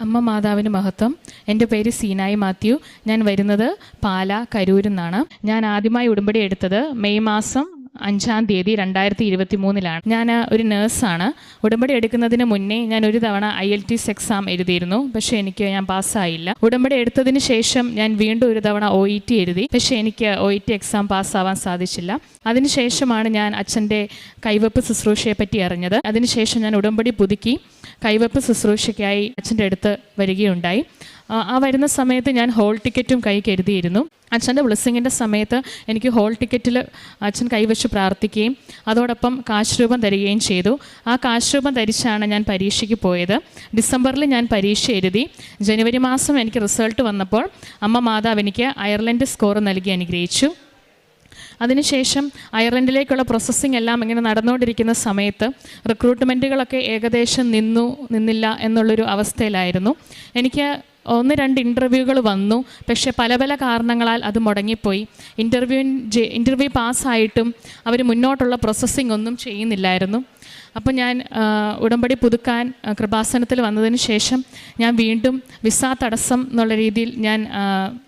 അമ്മ മാതാവിന് മഹത്വം. എന്റെ പേര് സീനായി മാത്യു. ഞാൻ വരുന്നത് പാല കരൂരിൽ നിന്നാണ്. ഞാൻ ആദ്യമായി ഉടമ്പടി എടുത്തത് മെയ് മാസം അഞ്ചാം തീയതി രണ്ടായിരത്തി ഇരുപത്തി മൂന്നിലാണ് ഞാൻ ഒരു നേഴ്സാണ്. ഉടമ്പടി എടുക്കുന്നതിന് മുന്നേ ഞാൻ ഒരു തവണ ഐ എൽ ടി എക്സാം എഴുതിയിരുന്നു. പക്ഷേ എനിക്ക് ഞാൻ പാസ്സായില്ല. ഉടമ്പടി എടുത്തതിന് ശേഷം ഞാൻ വീണ്ടും ഒരു തവണ ഒ ഇ ടി എഴുതി. പക്ഷേ എനിക്ക് ഒ ഇ ടി എക്സാം പാസ്സാവാൻ സാധിച്ചില്ല. അതിനുശേഷമാണ് ഞാൻ അച്ഛന്റെ കൈവപ്പ് ശുശ്രൂഷയെ പറ്റി അറിഞ്ഞത്. അതിനുശേഷം ഞാൻ ഉടമ്പടി പുതുക്കി കൈവപ്പ് ശുശ്രൂഷയ്ക്കായി അച്ഛന്റെ അടുത്ത് വരികയുണ്ടായി. ആ, വരുന്ന സമയത്ത് ഞാൻ ഹോൾ ടിക്കറ്റും കൈ കരുതിയിരുന്നു. അച്ഛന്റെ ബ്ലെസ്സിങ്ങിന്റെ സമയത്ത് എനിക്ക് ഹോൾ ടിക്കറ്റിൽ അച്ഛൻ കൈവച്ച് പ്രാർത്ഥിക്കുകയും അതോടൊപ്പം കാശ് രൂപം തരികയും ചെയ്തു. ആ കാശ് രൂപം ധരിച്ചാണ് ഞാൻ പരീക്ഷയ്ക്ക് പോയത്. ഡിസംബറിൽ ഞാൻ പരീക്ഷ എഴുതി. ജനുവരി മാസം എനിക്ക് റിസൾട്ട് വന്നപ്പോൾ അമ്മ മാതാവ് എനിക്ക് അയർലൻഡ് സ്കോർ നൽകി അനുഗ്രഹിച്ചു. അതിനുശേഷം അയർലൻഡിലേക്കുള്ള പ്രോസസ്സിംഗ് എല്ലാം ഇങ്ങനെ നടന്നുകൊണ്ടിരിക്കുന്ന സമയത്ത് റിക്രൂട്ട്മെന്റുകളൊക്കെ ഏകദേശം നിന്നു നിന്നില്ല എന്നുള്ളൊരു അവസ്ഥയിലായിരുന്നു. എനിക്ക് ഒന്ന് രണ്ട് ഇന്റർവ്യൂകൾ വന്നു. പക്ഷേ പല പല കാരണങ്ങളാൽ അത് മുടങ്ങിപ്പോയി. ഇന്റർവ്യൂ ഇന്റർവ്യൂ പാസ്സായിട്ടും അവർ മുന്നോട്ടുള്ള പ്രോസസ്സിംഗ് ഒന്നും ചെയ്യുന്നില്ലായിരുന്നു. അപ്പോൾ ഞാൻ ഉടമ്പടി പുതുക്കാൻ കൃപാസനത്തിൽ വന്നതിന് ശേഷം ഞാൻ വീണ്ടും വിസ തടസ്സം എന്നുള്ള രീതിയിൽ ഞാൻ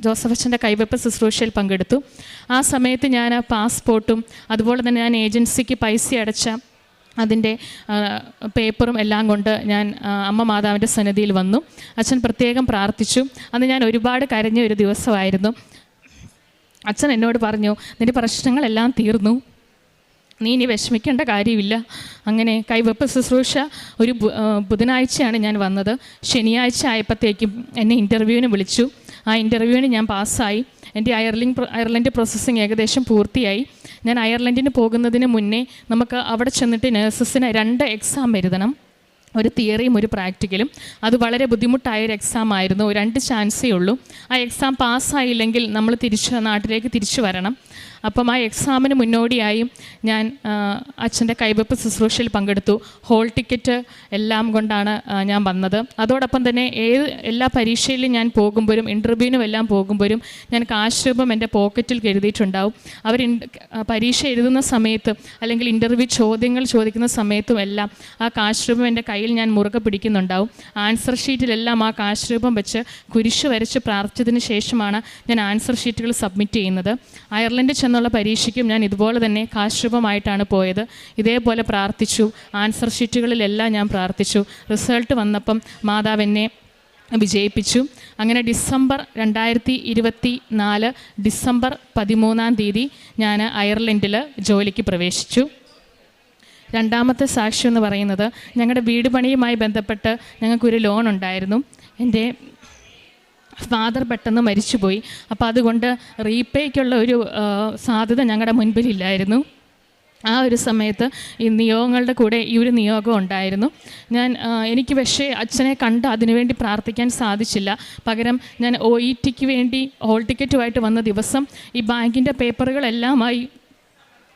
ജോസഫ് അച്ഛന്റെ കൈവെപ്പ് ശുശ്രൂഷയിൽ പങ്കെടുത്തു. ആ സമയത്ത് ഞാൻ പാസ്പോർട്ടും അതുപോലെ തന്നെ ഞാൻ ഏജൻസിക്ക് പൈസ അടച്ച അതിന്റെ പേപ്പറും എല്ലാം കൊണ്ട് ഞാൻ അമ്മ മാതാവിന്റെ സന്നിധിയിൽ വന്നു. അച്ഛൻ പ്രത്യേകം പ്രാർത്ഥിച്ചു. അന്ന് ഞാൻ ഒരുപാട് കരഞ്ഞ ഒരു ദിവസമായിരുന്നു. അച്ഛൻ എന്നോട് പറഞ്ഞു നിന്റെ പ്രശ്നങ്ങളെല്ലാം തീർന്നു. നീ ഇനി വിഷമിക്കേണ്ട കാര്യമില്ല. അങ്ങനെ കൈവെപ്പ് ശുശ്രൂഷ ഒരു ബുധനാഴ്ചയാണ് ഞാൻ വന്നത്. ശനിയാഴ്ച ആയപ്പോഴത്തേക്കും എന്നെ ഇന്റർവ്യൂവിന് വിളിച്ചു. ആ ഇന്റർവ്യൂവിന് ഞാൻ പാസ്സായി. എന്റെ അയർലിംഗ് അയർലൻഡ് പ്രോസസ്സിങ് ഏകദേശം പൂർത്തിയായി. ഞാൻ അയർലൻഡിന് പോകുന്നതിന് മുന്നേ നമുക്ക് അവിടെ ചെന്നിട്ട് നേഴ്സസിന് രണ്ട് എക്സാം എഴുതണം. ഒരു തിയറിയും ഒരു പ്രാക്ടിക്കലും അത് വളരെ ബുദ്ധിമുട്ടായ ഒരു എക്സാം ആയിരുന്നു. രണ്ട് ചാൻസേ ഉള്ളൂ. ആ എക്സാം പാസ്സായില്ലെങ്കിൽ നമ്മൾ തിരിച്ച് നാട്ടിലേക്ക് തിരിച്ചു വരണം. അപ്പം ആ എക്സാമിന് മുന്നോടിയായും ഞാൻ അച്ഛന്റെ കൈവെപ്പ് ശുശ്രൂഷയിൽ പങ്കെടുത്തു. ഹോൾ ടിക്കറ്റ് എല്ലാം കൊണ്ടാണ് ഞാൻ വന്നത്. അതോടൊപ്പം തന്നെ ഏത് എല്ലാ പരീക്ഷയിലും ഞാൻ പോകുമ്പോഴും ഇന്റർവ്യൂവിനും എല്ലാം പോകുമ്പോഴും ഞാൻ കാശ് രൂപം എന്റെ പോക്കറ്റിൽ കരുതിയിട്ടുണ്ടാവും. അവർ പരീക്ഷ എഴുതുന്ന സമയത്ത് അല്ലെങ്കിൽ ഇന്റർവ്യൂ ചോദ്യങ്ങൾ ചോദിക്കുന്ന സമയത്തും എല്ലാം ആ കാശ് രൂപം എന്റെ കയ്യിൽ ഞാൻ മുറുകെ പിടിക്കുന്നുണ്ടാവും. ആൻസർ ഷീറ്റിലെല്ലാം ആ കാശ് രൂപം വെച്ച് കുരിശ് വരച്ച് പ്രാർത്ഥിച്ചതിന് ശേഷമാണ് ഞാൻ ആൻസർ ഷീറ്റുകൾ സബ്മിറ്റ് ചെയ്യുന്നത്. അയർലൻഡിൽ ചെന്നുള്ള പരീക്ഷയ്ക്കും ഞാൻ ഇതുപോലെ തന്നെ കാശ്രൂപമായിട്ടാണ് പോയത്. ഇതേപോലെ പ്രാർത്ഥിച്ചു. ആൻസർ ഷീറ്റുകളിലെല്ലാം ഞാൻ പ്രാർത്ഥിച്ചു. റിസൾട്ട് വന്നപ്പം മാതാവ് എന്നെ വിജയിപ്പിച്ചു. അങ്ങനെ ഡിസംബർ രണ്ടായിരത്തി ഇരുപത്തി നാല് ഡിസംബർ പതിമൂന്നാം തീയതി ഞാൻ അയർലൻഡിൽ ജോലിക്ക് പ്രവേശിച്ചു. രണ്ടാമത്തെ സാക്ഷ്യം എന്ന് പറയുന്നത് ഞങ്ങളുടെ വീട് പണിയുമായി ബന്ധപ്പെട്ട് ഞങ്ങൾക്കൊരു ലോൺ ഉണ്ടായിരുന്നു. എന്റെ ഫാദർ പെട്ടെന്ന് മരിച്ചുപോയി. അപ്പോൾ അതുകൊണ്ട് റീപേയ്ക്കുള്ള ഒരു സാധ്യത ഞങ്ങളുടെ മുൻപിലില്ലായിരുന്നു. ആ ഒരു സമയത്ത് ഈ നിയോഗങ്ങളുടെ കൂടെ ഈ ഒരു നിയോഗം ഉണ്ടായിരുന്നു. ഞാൻ എനിക്ക് പക്ഷേ അച്ഛനെ കണ്ട് അതിനുവേണ്ടി പ്രാർത്ഥിക്കാൻ സാധിച്ചില്ല. പകരം ഞാൻ ഒ ഇ ടിക്ക് വേണ്ടി ഹോൾ ടിക്കറ്റുമായിട്ട് വന്ന ദിവസം ഈ ബാങ്കിന്റെ പേപ്പറുകളെല്ലാമായി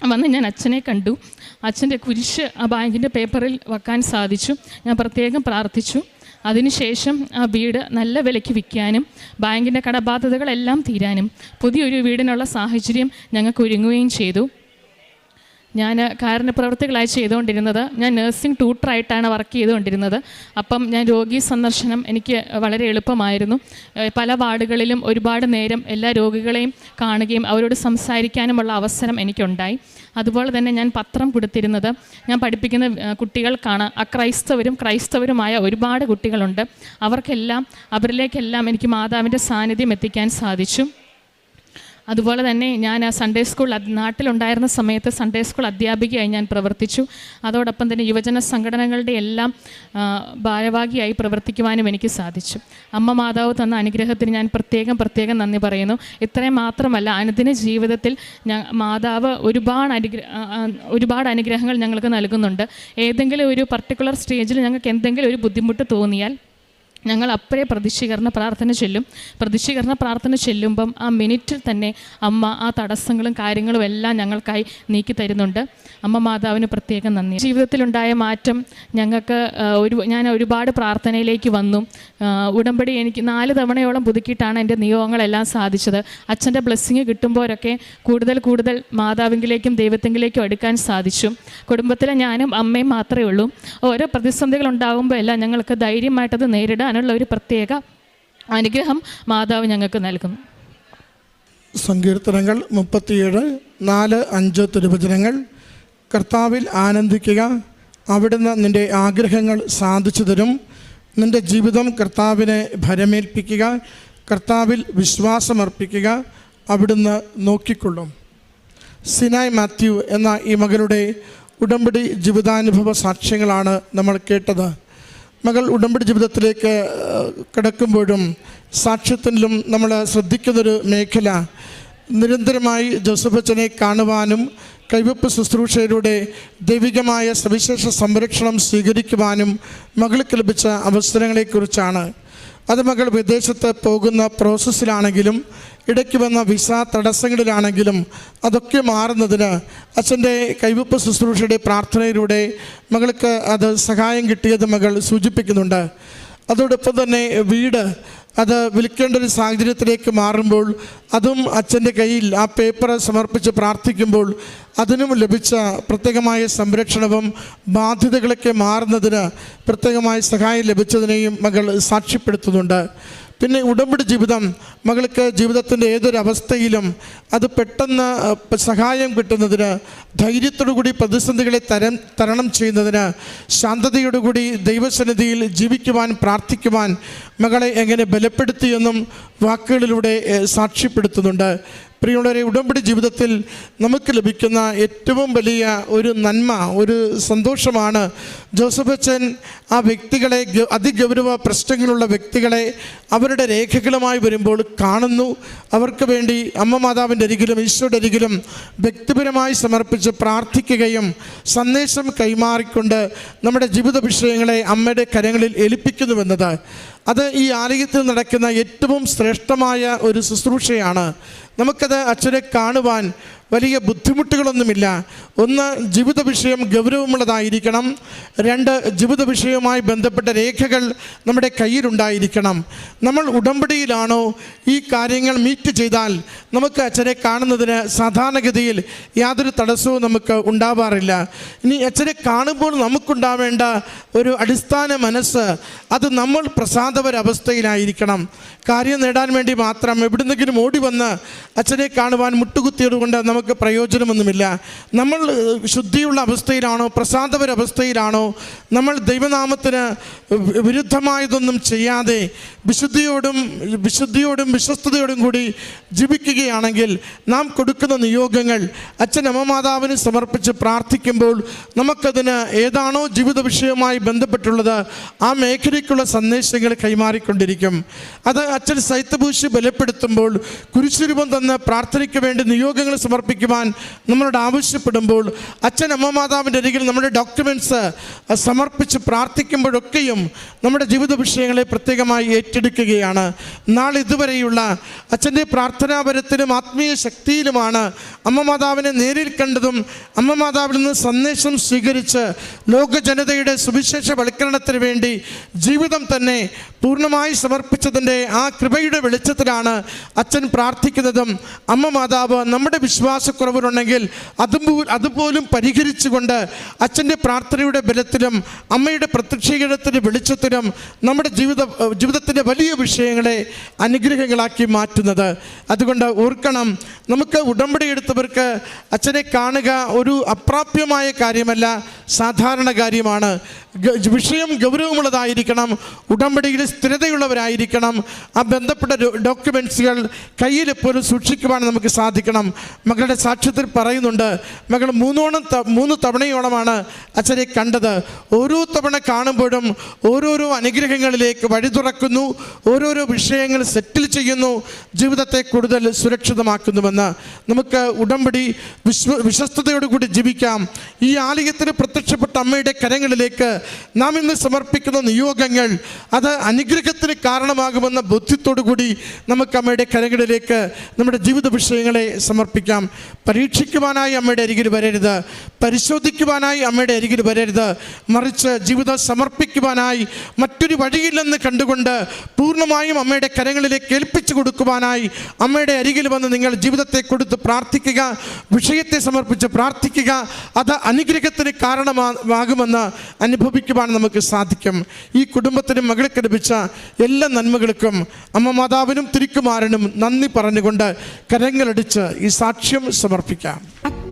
വന്ന് ഞാൻ അച്ഛനെ കണ്ടു. അച്ഛന്റെ കുരിശ് ആ ബാങ്കിന്റെ പേപ്പറിൽ വെക്കാൻ സാധിച്ചു. ഞാൻ പ്രത്യേകം പ്രാർത്ഥിച്ചു. അതിനുശേഷം ആ വീട് നല്ല വിലയ്ക്ക് വിൽക്കാനും ബാങ്കിന്റെ കടബാധ്യതകളെല്ലാം തീരാനും പുതിയൊരു വീടിനുള്ള സാഹചര്യം ഞങ്ങൾക്ക് ഒരുങ്ങുകയും ചെയ്തു. ഞാൻ കാരണപ്രവർത്തികളായി ചെയ്തുകൊണ്ടിരുന്നത് ഞാൻ നഴ്സിംഗ് ട്യൂട്ടറായിട്ടാണ് വർക്ക് ചെയ്തുകൊണ്ടിരുന്നത്. അപ്പം ഞാൻ രോഗി സന്ദർശനം എനിക്ക് വളരെ എളുപ്പമായിരുന്നു. പല വാർഡുകളിലും ഒരുപാട് നേരം എല്ലാ രോഗികളെയും കാണുകയും അവരോട് സംസാരിക്കാനുമുള്ള അവസരം എനിക്കുണ്ടായി. അതുപോലെ തന്നെ ഞാൻ പത്രം കൊടുത്തിരുന്നത്. ഞാൻ പഠിപ്പിക്കുന്ന കുട്ടികൾക്കാണ്. അക്രൈസ്തവരും ക്രൈസ്തവരുമായ ഒരുപാട് കുട്ടികളുണ്ട്. അവർക്കെല്ലാം അവരിലേക്കെല്ലാം എനിക്ക് മാതാവിന്റെ സാന്നിധ്യം എത്തിക്കാൻ സാധിച്ചു. അതുപോലെ തന്നെ ഞാൻ ആ സൺഡേ സ്കൂൾ നാട്ടിലുണ്ടായിരുന്ന സമയത്ത് സൺഡേ സ്കൂൾ അധ്യാപികയായി ഞാൻ പ്രവർത്തിച്ചു. അതോടൊപ്പം തന്നെ യുവജന സംഘടനകളുടെ എല്ലാം ഭാരവാഹിയായി പ്രവർത്തിക്കുവാനും എനിക്ക് സാധിച്ചു. അമ്മ മാതാവ് തന്ന അനുഗ്രഹത്തിന് ഞാൻ പ്രത്യേകം പ്രത്യേകം നന്ദി പറയുന്നു. ഇത്രയും മാത്രമല്ല അനുദിന ജീവിതത്തിൽ ഞാൻ മാതാവ് ഒരുപാട് അനുഗ്ര ആ, ആ, ഒരുപാട് അനുഗ്രഹങ്ങൾ ഞങ്ങൾക്ക് നൽകുന്നുണ്ട്. ഏതെങ്കിലും ഒരു പർട്ടിക്കുലർ സ്റ്റേജിൽ ഞങ്ങൾക്ക് എന്തെങ്കിലും ഒരു ബുദ്ധിമുട്ട് തോന്നിയാൽ ഞങ്ങൾ അപ്പോഴേ പ്രതിഷ്ഠീകരണ പ്രാർത്ഥന ചെല്ലും. പ്രതിഷ്ഠീകരണ പ്രാർത്ഥന ചെല്ലുമ്പം ആ മിനിറ്റിൽ തന്നെ അമ്മ ആ തടസ്സങ്ങളും കാര്യങ്ങളും എല്ലാം ഞങ്ങൾക്കായി നീക്കി തരുന്നുണ്ട്. അമ്മ മാതാവിന് പ്രത്യേകം നന്ദി. ജീവിതത്തിലുണ്ടായ മാറ്റം ഞങ്ങൾക്ക് ഒരു ഞാൻ ഒരുപാട് പ്രാർത്ഥനയിലേക്ക് വന്നു. ഉടമ്പടി എനിക്ക് നാല് തവണയോളം പുതുക്കിയിട്ടാണ് എന്റെ നിയോഗങ്ങളെല്ലാം സാധിച്ചത്. അച്ഛന്റെ ബ്ലെസ്സിങ് കിട്ടുമ്പോഴൊക്കെ കൂടുതൽ കൂടുതൽ മാതാവിങ്കിലേക്കും ദൈവത്തെങ്കിലേക്കും എടുക്കാൻ സാധിച്ചു. കുടുംബത്തിലെ ഞാനും അമ്മയും മാത്രമേ ഉള്ളൂ. ഓരോ പ്രതിസന്ധികൾ ഉണ്ടാകുമ്പോൾ ഞങ്ങൾക്ക് ധൈര്യമായിട്ടത് നേരിടാൻ ജീവിക്കാനുള്ള ഒരു പ്രത്യേക അനുഗ്രഹം മാതാവ് ഞങ്ങൾക്ക് നൽകുന്നു. സങ്കീർത്തനങ്ങൾ മുപ്പത്തിയേഴ് നാല് അഞ്ച് തിരുവചനങ്ങൾ. കർത്താവിൽ ആനന്ദിക്കുക. അവിടുന്ന് നിന്റെ ആഗ്രഹങ്ങൾ സാധിച്ചു തരും. നിന്റെ ജീവിതം കർത്താവിനെ ഭരമേൽപ്പിക്കുക. കർത്താവിൽ വിശ്വാസമർപ്പിക്കുക. അവിടുന്ന് നോക്കിക്കൊള്ളും. സിനായ് മാത്യു എന്ന ഈ മകളുടെ ഉടമ്പടി ജീവിതാനുഭവ സാക്ഷ്യങ്ങളാണ് നമ്മൾ കേട്ടത്. മകൾ ഉടമ്പടി ജീവിതത്തിലേക്ക് കിടക്കുമ്പോഴും സാക്ഷ്യത്തിലും നമ്മൾ ശ്രദ്ധിക്കുന്നൊരു മേഖല. നിരന്തരമായി ജോസഫ് അച്ഛനെ കാണുവാനും കൈവപ്പ് ശുശ്രൂഷയിലൂടെ ദൈവികമായ സവിശേഷ സംരക്ഷണം സ്വീകരിക്കുവാനും മകൾക്ക് ലഭിച്ച അവസരങ്ങളെക്കുറിച്ചാണ് അത് മകൾ വിദേശത്ത് പോകുന്ന പ്രോസസ്സിലാണെങ്കിലും ഇടയ്ക്ക് വന്ന വിസ തടസ്സങ്ങളിലാണെങ്കിലും അതൊക്കെ മാറുന്നതിന് അച്ഛന്റെ കൈവപ്പ് ശുശ്രൂഷയുടെ പ്രാർത്ഥനയിലൂടെ മകൾക്ക് അത് സഹായം കിട്ടിയത് മകൾ സൂചിപ്പിക്കുന്നുണ്ട്. അതോടൊപ്പം തന്നെ വീട് അത് വിൽക്കേണ്ട ഒരു സാഹചര്യത്തിലേക്ക് മാറുമ്പോൾ അതും അച്ഛന്റെ കയ്യിൽ ആ പേപ്പർ സമർപ്പിച്ച് പ്രാർത്ഥിക്കുമ്പോൾ അതിനും ലഭിച്ച പ്രത്യേകമായ സംരക്ഷണവും ബാധ്യതകളൊക്കെ മാറുന്നതിന് പ്രത്യേകമായ സഹായം ലഭിച്ചതിനെയും മകൾ സാക്ഷ്യപ്പെടുത്തുന്നുണ്ട്. പിന്നെ ഉടമ്പടി ജീവിതം മകൾക്ക് ജീവിതത്തിന്റെ ഏതൊരവസ്ഥയിലും അത് പെട്ടെന്ന് സഹായം കിട്ടുന്നതിന് ധൈര്യത്തോടുകൂടി പ്രതിസന്ധികളെ തരം തരണം ചെയ്യുന്നതിന് ശാന്തതയോടുകൂടി ദൈവസന്നിധിയിൽ ജീവിക്കുവാൻ പ്രാർത്ഥിക്കുവാൻ മകളെ എങ്ങനെ ബലപ്പെടുത്തിയെന്നും വാക്കുകളിലൂടെ സാക്ഷ്യപ്പെടുത്തുന്നുണ്ട്. പ്രിയമുള്ളവരെ ഉടമ്പടി ജീവിതത്തിൽ നമുക്ക് ലഭിക്കുന്ന ഏറ്റവും വലിയ ഒരു നന്മ ഒരു സന്തോഷമാണ് ജോസഫ് അച്ഛൻ ആ വ്യക്തികളെ അതിഗൗരവ പ്രശ്നങ്ങളുള്ള വ്യക്തികളെ അവരുടെ രേഖകളുമായി വരുമ്പോൾ കാണുന്നു. അവർക്ക് വേണ്ടി അമ്മ മാതാവിന്റെ അരികിലും ഈശോയുടെ അരികിലും വ്യക്തിപരമായി സമർപ്പിച്ച് പ്രാർത്ഥിക്കുകയും സന്ദേശം കൈമാറിക്കൊണ്ട് നമ്മുടെ ജീവിത വിഷയങ്ങളെ അമ്മയുടെ കരങ്ങളിൽ ഏൽപ്പിക്കുന്നുവെന്നത്. അത് ഈ ആലയത്തിൽ നടക്കുന്ന ഏറ്റവും ശ്രേഷ്ഠമായ ഒരു ശുശ്രൂഷയാണ്. നമുക്കത് അച്ഛനെ കാണുവാൻ വലിയ ബുദ്ധിമുട്ടുകളൊന്നുമില്ല. ഒന്ന് ജീവിത വിഷയം ഗൗരവമുള്ളതായിരിക്കണം. രണ്ട് ജീവിത വിഷയവുമായി ബന്ധപ്പെട്ട രേഖകൾ നമ്മുടെ കയ്യിലുണ്ടായിരിക്കണം. നമ്മൾ ഉടമ്പടിയിലാണോ ഈ കാര്യങ്ങൾ മീറ്റ് ചെയ്താൽ നമുക്ക് അച്ഛനെ കാണുന്നതിന് സാധാരണഗതിയിൽ യാതൊരു തടസ്സവും നമുക്ക് ഉണ്ടാവാറില്ല. ഇനി അച്ഛനെ കാണുമ്പോൾ നമുക്കുണ്ടാവേണ്ട ഒരു അടിസ്ഥാന മനസ്സ് അത് നമ്മൾ പ്രസാദപരവസ്ഥയിലായിരിക്കണം. കാര്യം നേടാൻ വേണ്ടി മാത്രം എവിടുന്നെങ്കിലും ഓടി വന്ന് അച്ഛനെ കാണുവാൻ മുട്ടുകുത്തിയത് കൊണ്ട് നമുക്ക് പ്രയോജനമൊന്നുമില്ല. നമ്മൾ ശുദ്ധിയുള്ള അവസ്ഥയിലാണോ പ്രസാദപരവസ്ഥയിലാണോ നമ്മൾ ദൈവനാമത്തിന് വിരുദ്ധമായതൊന്നും ചെയ്യാതെ വിശുദ്ധിയോടും വിശുദ്ധിയോടും വിശ്വസ്തയോടും കൂടി ജീവിക്കുകയാണെങ്കിൽ നാം കൊടുക്കുന്ന നിയോഗങ്ങൾ അച്ഛൻ അമ്മമാതാവിന് സമർപ്പിച്ച് പ്രാർത്ഥിക്കുമ്പോൾ നമുക്കതിന് ഏതാണോ ജീവിത വിഷയവുമായി ബന്ധപ്പെട്ടുള്ളത് ആ മേഖലയ്ക്കുള്ള സന്ദേശങ്ങൾ കൈമാറിക്കൊണ്ടിരിക്കും. അത് അച്ഛൻ സൈത്തഭൂഷി ബലപ്പെടുത്തുമ്പോൾ കുരിശുരൂപം തന്ന് പ്രാർത്ഥനയ്ക്ക് വേണ്ടി നിയോഗങ്ങൾ സമർപ്പിക്കുവാൻ നമ്മളോട് ആവശ്യപ്പെടുമ്പോൾ അച്ഛൻ അമ്മ മാതാവിന്റെ അരികിൽ നമ്മുടെ ഡോക്യുമെന്റ്സ് സമർപ്പിച്ച് പ്രാർത്ഥിക്കുമ്പോഴൊക്കെയും നമ്മുടെ ജീവിത വിഷയങ്ങളെ പ്രത്യേകമായി ഏറ്റെടുക്കുകയാണ്. നാളെ ഇതുവരെയുള്ള അച്ഛന്റെ പ്രാർത്ഥനാപരത്തിലും ആത്മീയ ശക്തിയിലുമാണ് അമ്മ മാതാവിനെ നേരിൽ കണ്ടതും അമ്മ മാതാവിൽ നിന്ന് സന്ദേശം സ്വീകരിച്ച് ലോക ജനതയുടെ സുവിശേഷ വൽക്കരണത്തിന് വേണ്ടി ജീവിതം തന്നെ പൂർണമായി സമർപ്പിച്ചതിന്റെ ആ കൃപയുടെ വെളിച്ചത്തിലാണ് അച്ഛൻ പ്രാർത്ഥിക്കുന്നതും അമ്മ മാതാവ് നമ്മുടെ വിശ്വാസക്കുറവുണ്ടെങ്കിൽ അതും അതുപോലും പരിഹരിച്ചുകൊണ്ട് അച്ഛന്റെ പ്രാർത്ഥനയുടെ ബലത്തിലും അമ്മയുടെ പ്രത്യക്ഷീകരണത്തിന്റെ വെളിച്ചത്തിലും നമ്മുടെ ജീവിത ജീവിതത്തിന്റെ വലിയ വിഷയങ്ങളെ അനുഗ്രഹങ്ങളാക്കി മാറ്റുന്നത്. അതുകൊണ്ട് ഓർക്കണം നമുക്ക് ഉടമ്പടി എടുത്തവർക്ക് അച്ഛനെ കാണുക ഒരു അപ്രാപ്യമായ കാര്യമല്ല. സാധാരണ കാര്യമാണ്. വിഷയം ഗൗരവമുള്ളതായിരിക്കണം. ഉടമ്പടിയിൽ സ്ഥിരതയുള്ളവരായിരിക്കണം. ആ ബന്ധപ്പെട്ട ഡോക്യുമെന്റ്സുകൾ കയ്യിൽ എപ്പോഴും സൂക്ഷിക്കുവാൻ നമുക്ക് സാധിക്കണം. മകളുടെ സാക്ഷ്യത്തിൽ പറയുന്നുണ്ട് മകൾ മൂന്നോണം മൂന്ന് തവണയോളമാണ് അച്ഛനെ കണ്ടത്. ഓരോ തവണ കാണുമ്പോഴും ഓരോരോ അനുഗ്രഹങ്ങളിലേക്ക് വഴി തുറക്കുന്നു. ഓരോരോ വിഷയങ്ങൾ സെറ്റിൽ ചെയ്യുന്നു. ജീവിതത്തെ കൂടുതൽ സുരക്ഷിതമാക്കുന്നുവെന്ന് നമുക്ക് ഉടമ്പടി വിശ്വ വിശ്വസ്തയോടുകൂടി ജീവിക്കാം. ഈ ആലയത്തിന് പ്രത്യക്ഷപ്പെട്ട അമ്മയുടെ കരങ്ങളിലേക്ക് നാം ഇന്ന് സമർപ്പിക്കുന്ന നിയോഗങ്ങൾ അത് അനുഗ്രഹത്തിന് കാരണമാകുമെന്ന ബോധ്യത്തോടുകൂടി നമുക്ക് അമ്മയുടെ കരങ്ങളിലേക്ക് നമ്മുടെ ജീവിത വിഷയങ്ങളെ സമർപ്പിക്കാം. പരീക്ഷിക്കുവാനായി അമ്മയുടെ അരികിൽ വരരുത്. പരിശോധിക്കുവാനായി അമ്മയുടെ അരികിൽ വരരുത്. മറിച്ച് ജീവിതം സമർപ്പിക്കുവാനായി മറ്റൊരു വഴിയില്ലെന്ന് കണ്ടുകൊണ്ട് പൂർണമായും അമ്മയുടെ കരങ്ങളിലേക്ക് ഏൽപ്പിച്ചു കൊടുക്കുവാനായി അമ്മയുടെ അരികിൽ വന്ന് നിങ്ങൾ ജീവിതത്തെ കൊടുത്ത് പ്രാർത്ഥിക്കുക വിഷയത്തെ സമർപ്പിച്ച് പ്രാർത്ഥിക്കുക. അത് അനുഗ്രഹത്തിന് കാരണം കാരണമാകുമെന്ന് അനുഭവിക്കുവാൻ നമുക്ക് സാധിക്കും. ഈ കുടുംബത്തിന് മകൾക്ക് ലഭിച്ച എല്ലാ നന്മകൾക്കും അമ്മ മാതാവിനും തിരുക്കുമാരനും നന്ദി പറഞ്ഞുകൊണ്ട് കരങ്ങളടിച്ച് ഈ സാക്ഷ്യം സമർപ്പിക്കാം.